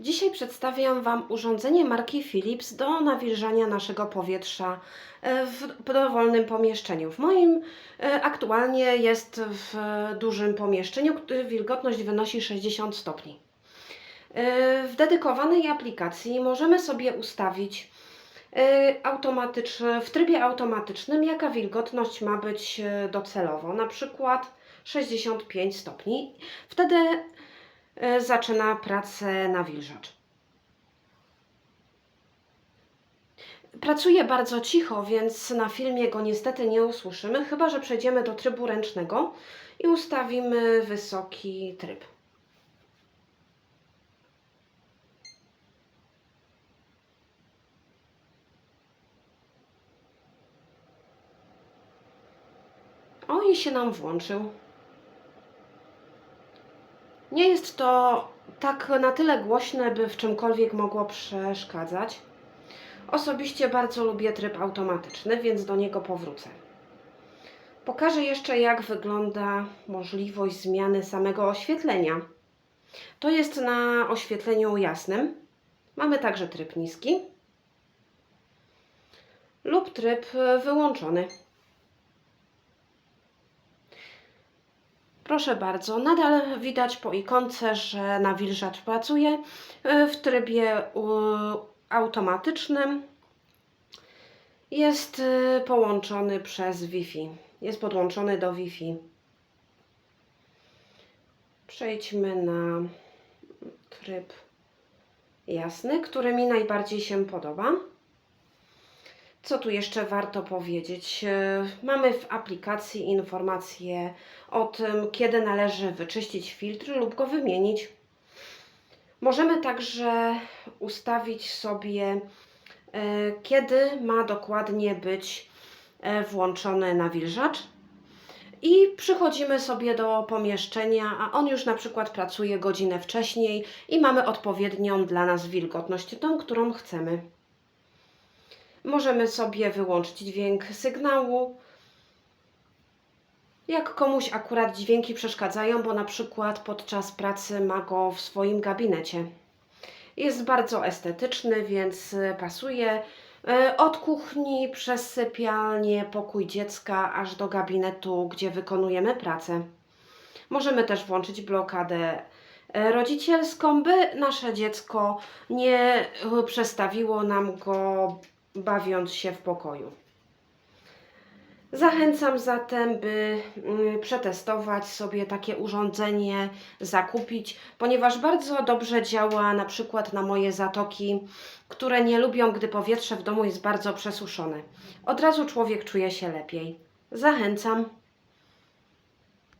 Dzisiaj przedstawiam Wam urządzenie marki Philips do nawilżania naszego powietrza e, w dowolnym pomieszczeniu. W moim e, aktualnie jest w dużym pomieszczeniu, wilgotność wynosi 60 stopni. E, W dedykowanej aplikacji możemy sobie ustawić w trybie automatycznym, jaka wilgotność ma być docelowo, na przykład 65 stopni. Wtedy zaczyna pracę nawilżacz. Pracuje bardzo cicho, więc na filmie go niestety nie usłyszymy, chyba że przejdziemy do trybu ręcznego i ustawimy wysoki tryb. O, i się nam włączył. Nie jest to tak na tyle głośne, by w czymkolwiek mogło przeszkadzać. Osobiście bardzo lubię tryb automatyczny, więc do niego powrócę. Pokażę jeszcze, jak wygląda możliwość zmiany samego oświetlenia. To jest na oświetleniu jasnym. Mamy także tryb niski lub tryb wyłączony. Proszę bardzo, nadal widać po ikonce, że nawilżacz pracuje e, w trybie automatycznym. Jest e, połączony przez Wi-Fi. Jest podłączony do Wi-Fi. Przejdźmy na tryb jasny, który mi najbardziej się podoba. Co tu jeszcze warto powiedzieć? E, Mamy w aplikacji informacje o tym, kiedy należy wyczyścić filtr lub go wymienić. Możemy także ustawić sobie, e, kiedy ma dokładnie być e, włączony nawilżacz. I przychodzimy sobie do pomieszczenia, a on już na przykład pracuje godzinę wcześniej i mamy odpowiednią dla nas wilgotność, tą, którą chcemy. Możemy sobie wyłączyć dźwięk sygnału. Jak komuś akurat dźwięki przeszkadzają, bo na przykład podczas pracy ma go w swoim gabinecie. Jest bardzo estetyczny, więc pasuje e, od kuchni przez sypialnię, pokój dziecka, aż do gabinetu, gdzie wykonujemy pracę. Możemy też włączyć blokadę e, rodzicielską, by nasze dziecko nie e, przestawiło nam go bawiąc się w pokoju. Zachęcam zatem, by mm, przetestować sobie takie urządzenie, zakupić, ponieważ bardzo dobrze działa na przykład na moje zatoki, które nie lubią, gdy powietrze w domu jest bardzo przesuszone. Od razu człowiek czuje się lepiej. Zachęcam.